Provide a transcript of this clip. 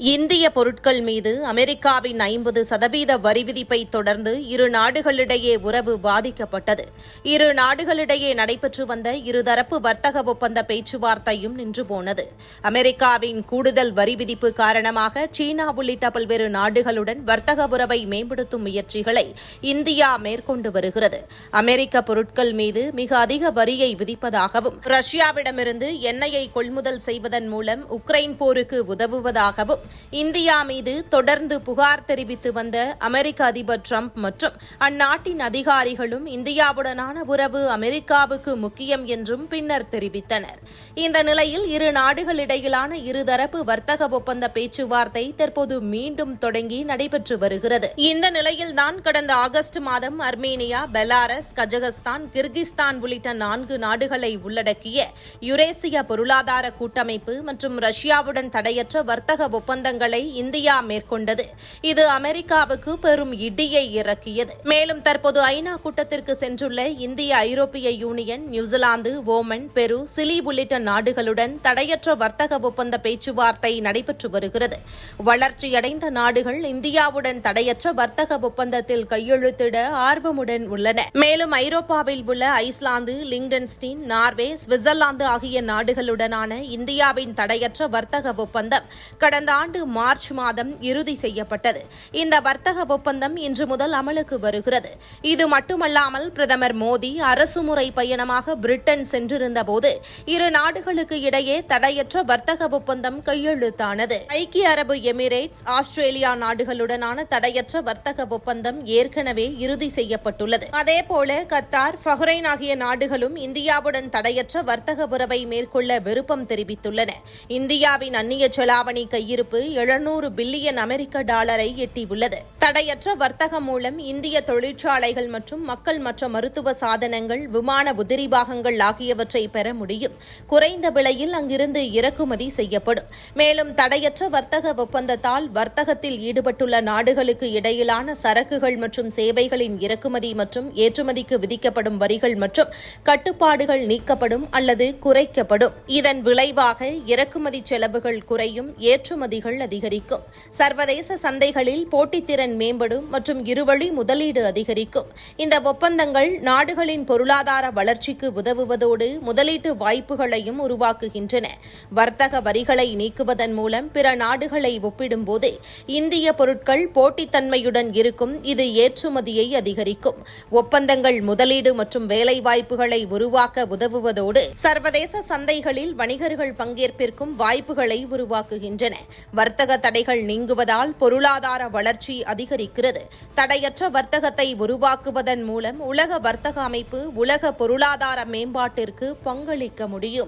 இந்திய பொருட்கள் மீது அமெரிக்காவின் ஐம்பது சதவீத வரி விதிப்பை தொடர்ந்து இரு நாடுகளிடையே உறவு பாதிக்கப்பட்டது. இரு நாடுகளிடையே நடைபெற்று வந்த இருதரப்பு வர்த்தக ஒப்பந்த பேச்சுவார்த்தையும் நின்று போனது. அமெரிக்காவின் கூடுதல் வரி விதிப்பு காரணமாக சீனா உள்ளிட்ட பல்வேறு நாடுகளுடன் வர்த்தக உறவை மேம்படுத்தும் முயற்சிகளை இந்தியா மேற்கொண்டு வருகிறது. அமெரிக்க பொருட்கள் மீது மிக அதிக வரியை விதிப்பதாகவும் ரஷ்யாவிடமிருந்து எண்ணெயை கொள்முதல் செய்வதன் மூலம் உக்ரைன் போருக்கு உதவுவதாகவும் இந்தியா மீது தொடர்ந்து புகார் தெரிவித்து வந்த அமெரிக்க அதிபர் ட்ரம்ப் மற்றும் அந்நாட்டின் அதிகாரிகளும் இந்தியாவுடனான உறவு அமெரிக்காவுக்கு முக்கியம் என்றும் பின்னர் தெரிவித்தனர். இந்த நிலையில் இரு நாடுகளிடையிலான இருதரப்பு வர்த்தக ஒப்பந்த பேச்சுவார்த்தை தற்போது மீண்டும் தொடங்கி நடைபெற்று வருகிறது. இந்த நிலையில்தான் கடந்த ஆகஸ்ட் மாதம் அர்மேனியா பெலாரஸ் கஜகஸ்தான் கிர்கிஸ்தான் உள்ளிட்ட நான்கு நாடுகளை உள்ளடக்கிய யுரேசிய பொருளாதார கூட்டமைப்பு மற்றும் ரஷ்யாவுடன் தடையற்ற வர்த்தக ஒப்பந்த ஒப்பந்தங்களை இந்தியா மேற்கொண்டது. இது அமெரிக்காவுக்கு பெரும் இடியை இறக்கியது. மேலும் தற்போது ஐநா கூட்டத்திற்கு சென்றுள்ள இந்திய ஐரோப்பிய union New Zealand Oman Peru Chile உள்ளிட்ட நாடுகளுடன் தடையற்ற வர்த்தக ஒப்பந்த பேச்சுவார்த்தை நடைபெற்று வருகிறது. வளர்ச்சியடைந்த நாடுகள் இந்தியாவுடன் தடையற்ற வர்த்தக ஒப்பந்தத்தில் கையெழுத்திட ஆர்வமுடன் உள்ளன. மேலும் ஐரோப்பாவில் உள்ள ஐஸ்லாந்து லிங்டன்ஸ்டீன் நார்வே சுவிட்சர்லாந்து ஆகிய நாடுகளுடனான இந்தியாவின் தடையற்ற வர்த்தக ஒப்பந்தம் கடந்த ஆண்டு மார்ச் மாதம் இறுதி செய்யப்பட்டது. இந்த வர்த்தக ஒப்பந்தம் இன்று முதல் அமலுக்கு வருகிறது. இது மட்டுமல்லாமல் பிரதமர் மோடி அரசுமுறை பயணமாக பிரிட்டன் சென்றிருந்தபோது இரு நாடுகளுக்கு இடையே தடையற்ற வர்த்தக ஒப்பந்தம் கையெழுத்தானது. ஐக்கிய அரபு எமிரேட்ஸ் ஆஸ்திரேலியா நாடுகளுடனான தடையற்ற வர்த்தக ஒப்பந்தம் ஏற்கனவே இறுதி செய்யப்பட்டுள்ளது. அதேபோல கத்தார் பஹ்ரைன் ஆகிய நாடுகளும் இந்தியாவுடன் தடையற்ற வர்த்தக உறவை மேற்கொள்ள விருப்பம் தெரிவித்துள்ளன. இந்தியாவின் அந்நிய செலாவணி கையிருப்பு எழுநூறு பில்லியன் அமெரிக்க டாலரை எட்டியுள்ளது. தடையற்ற வர்த்தகம் மூலம் இந்திய தொழிற்சாலைகள் மற்றும் மக்கள் மற்ற மருத்துவ சாதனங்கள் விமான உதிரி பாகங்கள் ஆகியவற்றை பெற முடியும். குறைந்த விலையில் அங்கிருந்து இறக்குமதி செய்யப்படும். மேலும் தடையற்ற வர்த்தக ஒப்பந்தத்தால் வர்த்தகத்தில் ஈடுபட்டுள்ள நாடுகளுக்கு இடையிலான சரக்குகள் மற்றும் சேவைகளின் இறக்குமதி மற்றும் ஏற்றுமதிக்கு விதிக்கப்படும் வரிகள் மற்றும் கட்டுப்பாடுகள் நீக்கப்படும் அல்லது குறைக்கப்படும். இதன் விளைவாக இறக்குமதி செலவுகள் குறையும் ஏற்றுமதிகள் அதிகரிக்கும். சர்வதேச சந்தைகளில் போட்டித்திறன் திறன் மேம்படும் மற்றும் இருவழி முதலீடு அதிகரிக்கும். இந்த ஒப்பந்தங்கள் நாடுகளின் பொருளாதார வளர்ச்சிக்கு உதவுவதோடு முதலீட்டு வாய்ப்புகளையும் உருவாக்குகின்றன. வர்த்தக வரிகளை நீக்குவதன் மூலம் பிற நாடுகளை ஒப்பிடும்போது இந்திய பொருட்கள் போட்டித்தன்மையுடன் இருக்கும் இது ஏற்றுமதியை அதிகரிக்கும். ஒப்பந்தங்கள் முதலீடு மற்றும் வேலைவாய்ப்புகளை உருவாக்க உதவுவதோடு சர்வதேச சந்தைகளில் வணிகர்கள் பங்கேற்பிற்கும் வாய்ப்புகளை உருவாக்குகின்றன. வர்த்தக தடைகள் நீங்குவதால் பொருளாதார வளர்ச்சி அதிக அதிகரிக்கிறது. தடையற்ற வர்த்தகத்தை உருவாக்குவதன் மூலம் உலக வர்த்தக அமைப்பு உலக பொருளாதார மேம்பாட்டிற்கு பங்களிக்க முடியும்.